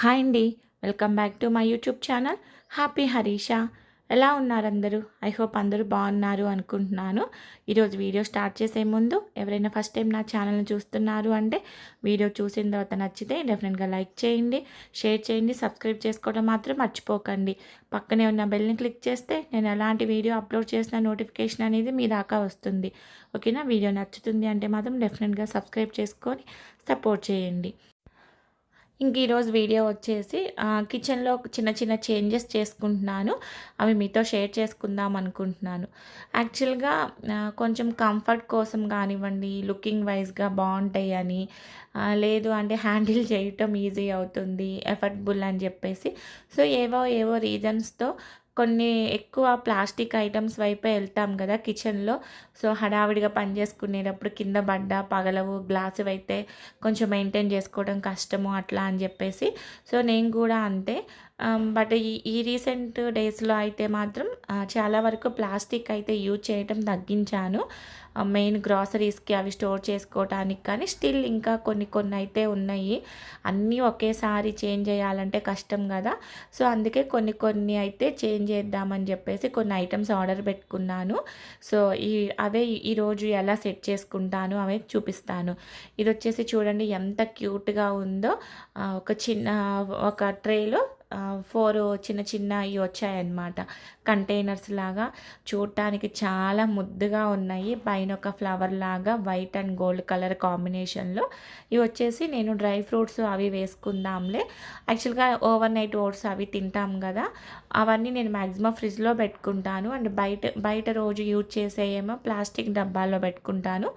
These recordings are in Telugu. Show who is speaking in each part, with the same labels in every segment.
Speaker 1: హాయ్ అండి welcome back to my YouTube channel happy Harisha ఎలా ఉన్నారు అందరూ ఐ హోప్ అందరూ బాగున్నారు అనుకుంటున్నాను ఈరోజు వీడియో స్టార్ట్ చేసే ముందు ఎవరైనా ఫస్ట్ టైం నా ఛానల్ని చూస్తున్నారు అంటే వీడియో చూసిన తర్వాత నచ్చితే డెఫినెట్గా లైక్ చేయండి షేర్ చేయండి సబ్స్క్రైబ్ చేసుకోవడం మాత్రం మర్చిపోకండి పక్కనే ఉన్న బెల్ని క్లిక్ చేస్తే నేను ఎలాంటి వీడియో అప్లోడ్ చేసిన నోటిఫికేషన్ అనేది మీ దాకా వస్తుంది ఓకేనా వీడియో నచ్చుతుంది అంటే మాత్రం డెఫినెట్గా సబ్స్క్రైబ్ చేసుకొని సపోర్ట్ చేయండి ఇంక ఈరోజు వీడియో వచ్చేసి కిచెన్లో చిన్న చిన్న చేంజెస్ చేసుకుంటున్నాను అవి మీతో షేర్ చేసుకుందాం అనుకుంటున్నాను యాక్చువల్గా కొంచెం కంఫర్ట్ కోసం కానివ్వండి లుకింగ్ వైజ్గా బాగుంటాయి అని లేదు అంటే హ్యాండిల్ చేయటం ఈజీ అవుతుంది ఎఫర్ట్బుల్ అని చెప్పేసి సో ఏవో ఏవో రీజన్స్తో కొన్ని ఎక్కువ ప్లాస్టిక్ ఐటమ్స్ వైపే వెళ్తాం కదా కిచెన్లో సో హడావిడిగా పని చేసుకునేటప్పుడు కింద పడ్డ పగలవు గ్లాసు అయితే కొంచెం మెయింటైన్ చేసుకోవడం కష్టము అట్లా అని చెప్పేసి సో నేను కూడా అంతే బట్ um, ఈ ఈ రీసెంట్ డేస్లో అయితే మాత్రం చాలా వరకు ప్లాస్టిక్ అయితే యూజ్ చేయటం తగ్గించాను మెయిన్ గ్రాసరీస్కి అవి స్టోర్ చేసుకోవటానికి కానీ స్టిల్ ఇంకా కొన్ని కొన్ని అయితే ఉన్నాయి అన్నీ ఒకేసారి చేంజ్ చేయాలంటే కష్టం కదా సో అందుకే కొన్ని కొన్ని అయితే చేంజ్ చేద్దామని చెప్పేసి కొన్ని ఐటమ్స్ ఆర్డర్ పెట్టుకున్నాను సో ఈ అవే ఈరోజు ఎలా సెట్ చేసుకుంటాను అవే చూపిస్తాను ఇది వచ్చేసి చూడండి ఎంత క్యూట్గా ఉందో ఒక చిన్న ఒక ట్రేలో ఫోర్ చిన్న చిన్న ఇవి వచ్చాయన్నమాట కంటైనర్స్ లాగా చూడటానికి చాలా ముద్దుగా ఉన్నాయి పైన ఒక ఫ్లవర్ లాగా వైట్ అండ్ గోల్డ్ కలర్ కాంబినేషన్లో ఇవి వచ్చేసి నేను డ్రై ఫ్రూట్స్ అవి వేసుకుందాంలే యాక్చువల్గా ఓవర్ నైట్ ఓట్స్ అవి తింటాం కదా అవన్నీ నేను మ్యాక్సిమం ఫ్రిడ్జ్లో పెట్టుకుంటాను అండ్ బయట బయట రోజు యూజ్ చేసేయేమో ప్లాస్టిక్ డబ్బాల్లో పెట్టుకుంటాను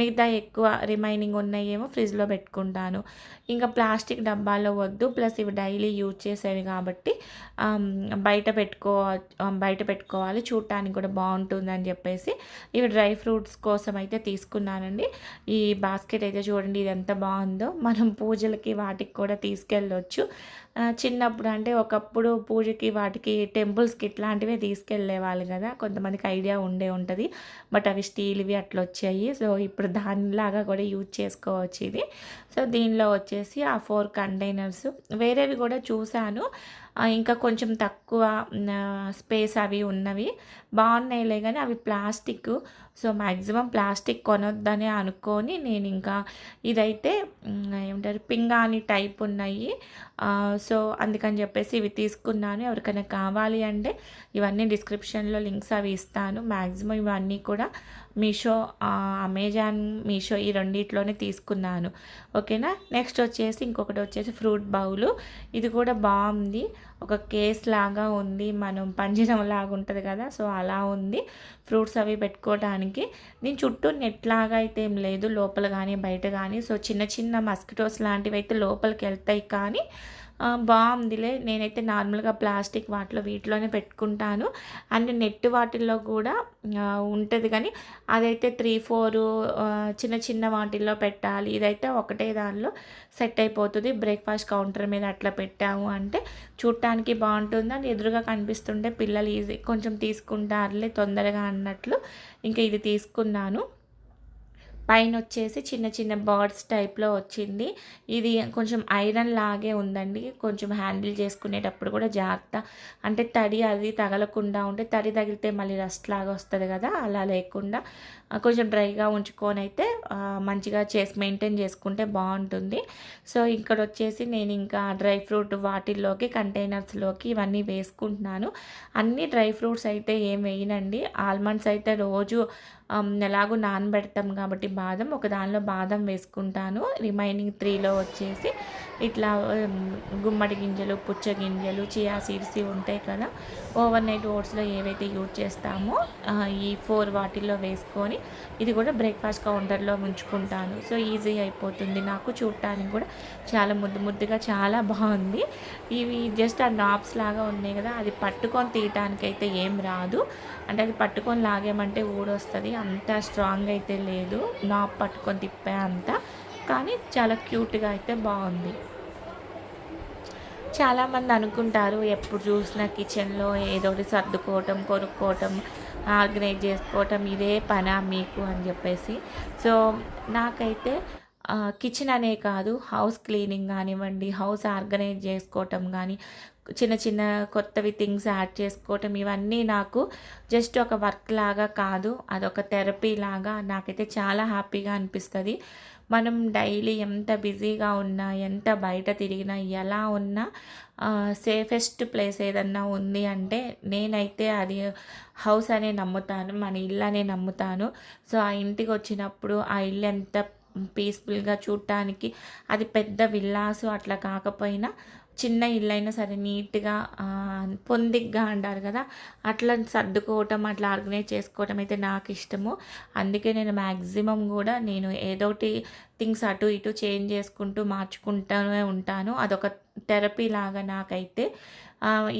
Speaker 1: మిగతా ఎక్కువ రిమైనింగ్ ఉన్నాయేమో ఫ్రిడ్జ్లో పెట్టుకుంటాను ఇంకా ప్లాస్టిక్ డబ్బాలో వద్దు ప్లస్ ఇవి డైలీ యూజ్ చేసే ఉంటుంది కాబట్టి బయట పెట్టుకో బయట పెట్టుకోవాలి చూడటానికి కూడా బాగుంటుందని చెప్పేసి ఇవి డ్రై ఫ్రూట్స్ కోసం అయితే తీసుకున్నానండి ఈ బాస్కెట్ అయితే చూడండి ఇది ఎంత బాగుందో మనం పూజలకి వాటికి కూడా తీసుకెళ్ళొచ్చు చిన్నప్పుడు అంటే ఒకప్పుడు పూజకి వాటికి టెంపుల్స్కి ఇట్లాంటివే తీసుకెళ్ళేవాళ్ళు కదా కొంతమందికి ఐడియా ఉండే ఉంటుంది బట్ అవి స్టీల్వి అట్లా వచ్చాయి సో ఇప్పుడు దానిలాగా కూడా యూజ్ చేసుకోవచ్చు ఇది సో దీనిలో వచ్చేసి ఆ ఫోర్ కంటైనర్స్ వేరేవి కూడా చూశాను ఇంకా కొంచెం తక్కువ స్పేస్ అవి ఉన్నవి బాగున్నాయిలే కానీ అవి ప్లాస్టిక్ సో మ్యాక్సిమం ప్లాస్టిక్ కొనొద్దని అనుకొని నేను ఇంకా ఇదైతే ఏమంటారు పింగాణి టైప్ ఉన్నాయి సో అందుకని చెప్పేసి ఇవి తీసుకున్నాను ఎవరికైనా కావాలి అంటే ఇవన్నీ డిస్క్రిప్షన్లో లింక్స్ అవి ఇస్తాను మ్యాక్సిమం ఇవన్నీ కూడా మీషో అమెజాన్ మీషో ఈ రెండిట్లోనే తీసుకున్నాను ఓకేనా నెక్స్ట్ వచ్చేసి ఇంకొకటి వచ్చేసి ఫ్రూట్ బౌలు ఇది కూడా బాగుంది ఒక కేస్ లాగా ఉంది మనం పంజరం లాగా ఉంటుంది కదా సో అలా ఉంది ఫ్రూట్స్ అవి పెట్టుకోవడానికి దానికి నేను చుట్టూ నెట్ లాగా అయితే ఏం లేదు లోపల కానీ బయట కానీ సో చిన్న చిన్న మస్కిటోస్ లాంటివి అయితే లోపలికి వెళ్తాయి కానీ బాగుందిలే నేనైతే నార్మల్గా ప్లాస్టిక్ వాటిలో వీటిలోనే పెట్టుకుంటాను అండ్ నెట్ వాటిల్లో కూడా ఉంటుంది కానీ అదైతే త్రీ ఫోర్ చిన్న చిన్న వాటిల్లో పెట్టాలి ఇదైతే ఒకటే దానిలో సెట్ అయిపోతుంది బ్రేక్ఫాస్ట్ కౌంటర్ మీద అట్లా పెట్టాము అంటే చూడటానికి బాగుంటుంది అండ్ ఎదురుగా కనిపిస్తుంటే పిల్లలు ఈజీ కొంచెం తీసుకుంటారులే తొందరగా అన్నట్లు ఇంకా ఇది తీసుకున్నాను పైన వచ్చేసి చిన్న చిన్న బర్డ్స్ టైప్లో వచ్చింది ఇది కొంచెం ఐరన్ లాగే ఉందండి కొంచెం హ్యాండిల్ చేసుకునేటప్పుడు కూడా జాగ్రత్త అంటే తడి అది తగలకుండా ఉంటే తడి తగిలితే మళ్ళీ రస్ట్ లాగా వస్తుంది కదా అలా లేకుండా కొంచెం డ్రైగా ఉంచుకొని అయితే మంచిగా చేసి మెయింటైన్ చేసుకుంటే బాగుంటుంది సో ఇక్కడ వచ్చేసి నేను ఇంకా డ్రై ఫ్రూట్ వాటిల్లోకి కంటైనర్స్లోకి ఇవన్నీ వేసుకుంటున్నాను అన్ని డ్రై ఫ్రూట్స్ అయితే ఏం వేయనండి ఆల్మండ్స్ అయితే రోజు ఎలాగో నానబెడతాం కాబట్టి బాదం ఒక దానిలో బాదం వేసుకుంటాను రిమైనింగ్ త్రీలో వచ్చేసి ఇట్లా గుమ్మడి గింజలు పుచ్చ గింజలు చియా సీడ్స్ ఉంటాయి కదా ఓవర్ నైట్ ఓట్స్లో ఏవైతే యూజ్ చేస్తామో ఈ ఫోర్ వాటిల్లో వేసుకొని ఇది కూడా బ్రేక్ఫాస్ట్ కౌంటర్లో ఉంచుకుంటాను సో ఈజీ అయిపోతుంది నాకు చూడటానికి కూడా చాలా ముద్దు ముద్దుగా చాలా బాగుంది ఇవి జస్ట్ ఆ నాబ్స్ లాగా ఉన్నాయి కదా అది పట్టుకొని తీయటానికైతే ఏం రాదు అంటే అది పట్టుకొని లాగేమంటే ఊడొస్తుంది అంత స్ట్రాంగ్ అయితే లేదు నాప్ పట్టుకొని తిప్పే అంత కానీ చాలా క్యూట్గా అయితే బాగుంది చాలామంది అనుకుంటారు ఎప్పుడు చూసినా కిచెన్లో ఏదో ఒకటి సర్దుకోవటం కొనుక్కోవటం ఆర్గనైజ్ చేసుకోవటం ఇదే పనా మీకు అని చెప్పేసి సో నాకైతే కిచెన్ అనే కాదు హౌస్ క్లీనింగ్ కానివ్వండి హౌస్ ఆర్గనైజ్ చేసుకోవటం కానీ చిన్న చిన్న కొత్తవి థింగ్స్ యాడ్ చేసుకోవటం ఇవన్నీ నాకు జస్ట్ ఒక వర్క్ లాగా కాదు అదొక థెరపీ లాగా నాకైతే చాలా హ్యాపీగా అనిపిస్తుంది మనం డైలీ ఎంత బిజీగా ఉన్నా ఎంత బయట తిరిగినా ఎలా ఉన్నా సేఫెస్ట్ ప్లేస్ ఏదన్నా ఉంది అంటే నేనైతే అది హౌస్ అనే నమ్ముతాను మన ఇల్లు అనే నమ్ముతాను సో ఆ ఇంటికి వచ్చినప్పుడు ఆ ఇల్లు ఎంత పీస్ఫుల్గా చూడటానికి అది పెద్ద విల్లాసు అట్లా కాకపోయినా చిన్న ఇల్లు అయినా సరే నీట్గా పొందిగ్గా అంటారు కదా అట్లా సర్దుకోవటం అట్లా ఆర్గనైజ్ చేసుకోవటం అయితే నాకు ఇష్టము అందుకే నేను మ్యాక్సిమం కూడా నేను ఏదోటి థింగ్స్ అటు ఇటు చేంజ్ చేసుకుంటూ మార్చుకుంటూనే ఉంటాను అదొక థెరపీ లాగా నాకైతే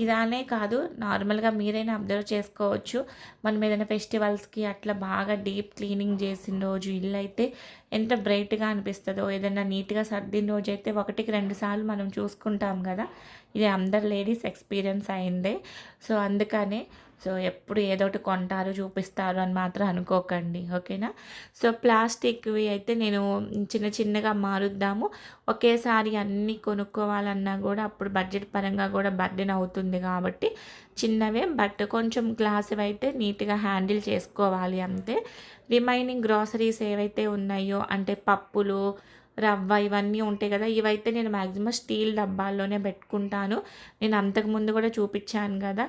Speaker 1: ఇదానే కాదు నార్మల్గా మీరైనా అబ్జర్వ్ చేసుకోవచ్చు మనం ఏదైనా ఫెస్టివల్స్కి అట్లా బాగా డీప్ క్లీనింగ్ చేసిన రోజు ఇల్లు అయితే ఎంత బ్రైట్గా అనిపిస్తుందో ఏదైనా నీట్గా సర్దిన రోజు అయితే ఒకటికి రెండు సార్లు మనం చూసుకుంటాం కదా ఇది అందరు లేడీస్ ఎక్స్పీరియన్స్ అయిందే సో అందుకనే సో ఎప్పుడు ఏదో ఒకటి కొంటారు చూపిస్తారు అని మాత్రం అనుకోకండి ఓకేనా సో ప్లాస్టిక్వి అయితే నేను చిన్న చిన్నగా మారుద్దాము ఒకేసారి అన్నీ కొనుక్కోవాలన్నా కూడా అప్పుడు బడ్జెట్ పరంగా కూడా బర్డెన్ అవుతుంది కాబట్టి చిన్నవే బట్ కొంచెం గ్లాస్ అయితే నీట్గా హ్యాండిల్ చేసుకోవాలి అంతే రిమైనింగ్ గ్రాసరీస్ ఏవైతే ఉన్నాయో అంటే పప్పులు రవ్వ ఇవన్నీ ఉంటాయి కదా ఇవైతే నేను మ్యాక్సిమం స్టీల్ డబ్బాల్లోనే పెట్టుకుంటాను నేను అంతకుముందు కూడా చూపించాను కదా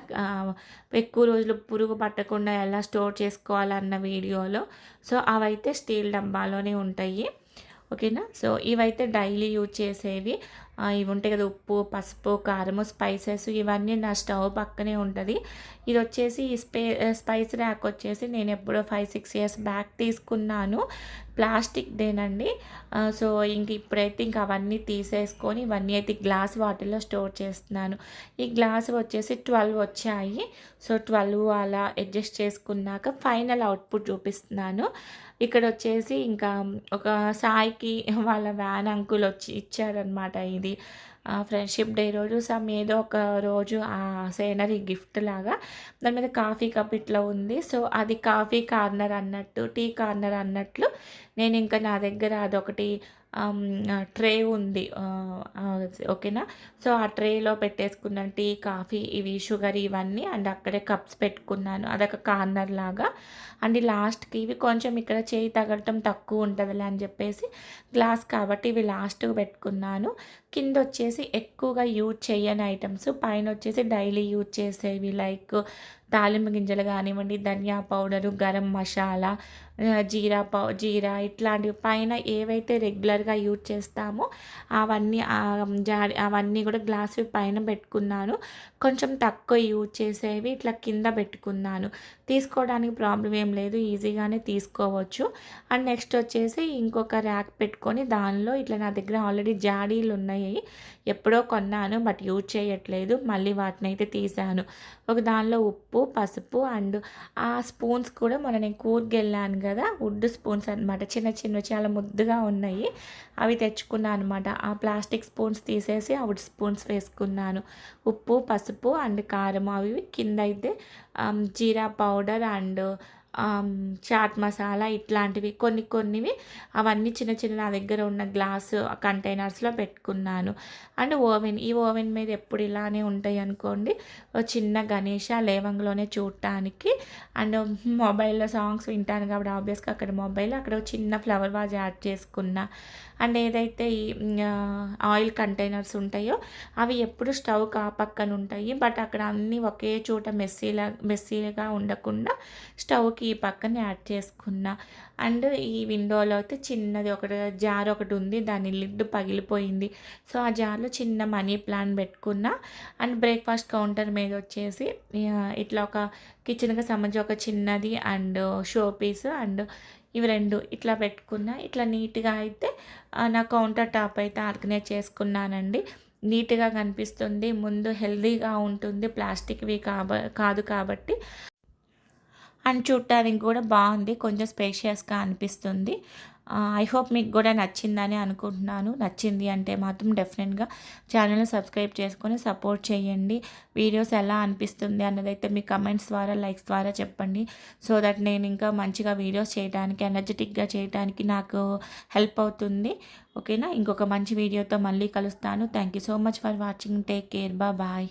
Speaker 1: ఎక్కువ రోజులు పురుగు పట్టకుండా ఎలా స్టోర్ చేసుకోవాలన్న వీడియోలో సో అవైతే స్టీల్ డబ్బాలోనే ఉంటాయి ఓకేనా సో ఇవైతే డైలీ యూజ్ చేసేవి ఇవి ఉంటాయి కదా ఉప్పు పసుపు కారము స్పైసెస్ ఇవన్నీ నా స్టవ్ పక్కనే ఉంటుంది ఇది వచ్చేసి స్పే స్పైస్ ర్యాక్ వచ్చేసి నేను ఎప్పుడో ఫైవ్ సిక్స్ ఇయర్స్ బ్యాక్ తీసుకున్నాను ప్లాస్టిక్ దేనండి సో ఇంక ఇప్పుడైతే ఇంక అవన్నీ తీసేసుకొని ఇవన్నీ అయితే గ్లాస్ వాటర్లో స్టోర్ చేస్తున్నాను ఈ గ్లాస్ వచ్చేసి ట్వెల్వ్ వచ్చాయి సో ట్వెల్వ్ అలా అడ్జస్ట్ చేసుకున్నాక ఫైనల్ అవుట్పుట్ చూపిస్తున్నాను ఇక్కడ వచ్చేసి ఇంకా ఒక సాయికి వాళ్ళ వ్యాన్ అంకుల్ వచ్చి ఇచ్చారనమాట ఇది ఫ్రెండ్షిప్ డే రోజు సమ్ ఏదో ఒక రోజు ఆ సేనరీ గిఫ్ట్ లాగా దాని మీద కాఫీ కప్ ఇట్లా ఉంది సో అది కాఫీ కార్నర్ అన్నట్టు టీ కార్నర్ అన్నట్లు నేను ఇంకా నా దగ్గర అదొకటి ట్రే ఉంది ఓకేనా సో ఆ ట్రేలో పెట్టేసుకున్నాను టీ కాఫీ ఇవి షుగర్ ఇవన్నీ అండ్ అక్కడే కప్స్ పెట్టుకున్నాను అదొక కార్నర్ లాగా అండ్ లాస్ట్కి ఇవి కొంచెం ఇక్కడ చేయి తగలటం తక్కువ ఉంటుందిలే అని చెప్పేసి గ్లాస్ కాబట్టి ఇవి లాస్ట్కి పెట్టుకున్నాను కింద వచ్చేసి ఎక్కువగా యూజ్ చేయని ఐటమ్స్ పైన వచ్చేసి డైలీ యూజ్ చేసేవి లైక్ తాలింపు గింజలు కానివ్వండి ధనియా పౌడరు గరం మసాలా జీరా పావు జీరా ఇట్లాంటివి పైన ఏవైతే రెగ్యులర్గా యూజ్ చేస్తామో అవన్నీ జాడి అవన్నీ కూడా గ్లాసు పైన పెట్టుకున్నాను కొంచెం తక్కువ యూజ్ చేసేవి ఇట్లా కింద పెట్టుకున్నాను తీసుకోవడానికి ప్రాబ్లం ఏం లేదు ఈజీగానే తీసుకోవచ్చు అండ్ నెక్స్ట్ వచ్చేసి ఇంకొక ర్యాక్ పెట్టుకొని దానిలో ఇట్లా నా దగ్గర ఆల్రెడీ జాడీలు ఉన్నాయి ఎప్పుడో కొన్నాను బట్ యూజ్ చేయట్లేదు మళ్ళీ వాటిని అయితే తీసాను ఒక దానిలో ఉప్పు పసుపు అండ్ ఆ స్పూన్స్ కూడా మొన్న నేను కూర్గెళ్ళాను వెళ్ళాను కదా వుడ్ స్పూన్స్ అనమాట చిన్న చిన్న చాలా ముద్దుగా ఉన్నాయి అవి తెచ్చుకున్నాను అనమాట ఆ ప్లాస్టిక్ స్పూన్స్ తీసేసి అవుట్ స్పూన్స్ వేసుకున్నాను ఉప్పు పసుపు అండ్ కారం అవి కింద అయితే జీరా పౌడర్ అండ్ చాట్ మసాలా ఇట్లాంటివి కొన్ని కొన్నివి అవన్నీ చిన్న చిన్న నా దగ్గర ఉన్న గ్లాస్ కంటైనర్స్లో పెట్టుకున్నాను అండ్ ఓవెన్ ఈ ఓవెన్ మీద ఎప్పుడు ఇలానే ఉంటాయి అనుకోండి చిన్న గణేష లేవంగ్లోనే చూడటానికి అండ్ మొబైల్లో సాంగ్స్ వింటాను కాబట్టి ఆబ్వియస్గా అక్కడ మొబైల్ అక్కడ చిన్న ఫ్లవర్ వాజ్ యాడ్ చేసుకున్నా అండ్ ఏదైతే ఈ ఆయిల్ కంటైనర్స్ ఉంటాయో అవి ఎప్పుడు స్టవ్ ఆ పక్కన ఉంటాయి బట్ అక్కడ అన్నీ ఒకే చోట మెస్సీలా మెస్సీగా ఉండకుండా స్టవ్కి ఈ పక్కన యాడ్ చేసుకున్నా అండ్ ఈ విండోలో అయితే చిన్నది ఒకటి జార్ ఒకటి ఉంది దాని లిడ్ పగిలిపోయింది సో ఆ జార్లో చిన్న మనీ ప్లాన్ పెట్టుకున్నా అండ్ బ్రేక్ఫాస్ట్ కౌంటర్ మీద వచ్చేసి ఇట్లా ఒక కిచెన్కి సంబంధించి ఒక చిన్నది అండ్ షో పీస్ అండ్ ఇవి రెండు ఇట్లా పెట్టుకున్నా ఇట్లా నీట్గా అయితే నా కౌంటర్ టాప్ అయితే ఆర్గనైజ్ చేసుకున్నానండి నీట్గా కనిపిస్తుంది ముందు హెల్దీగా ఉంటుంది ప్లాస్టిక్వి కాబ కాదు కాబట్టి అండ్ చుట్టానికి కూడా బాగుంది కొంచెం స్పేషియస్గా అనిపిస్తుంది ఐ హోప్ మీకు కూడా నచ్చిందని అనుకుంటున్నాను నచ్చింది అంటే మాత్రం డెఫినెట్గా ఛానల్ని సబ్స్క్రైబ్ చేసుకొని సపోర్ట్ చేయండి వీడియోస్ ఎలా అనిపిస్తుంది అన్నదైతే మీ కమెంట్స్ ద్వారా లైక్స్ ద్వారా చెప్పండి సో దట్ నేను ఇంకా మంచిగా వీడియోస్ చేయడానికి ఎనర్జెటిక్గా చేయడానికి నాకు హెల్ప్ అవుతుంది ఓకేనా ఇంకొక మంచి వీడియోతో మళ్ళీ కలుస్తాను thank you so much for watching take care బా బాయ్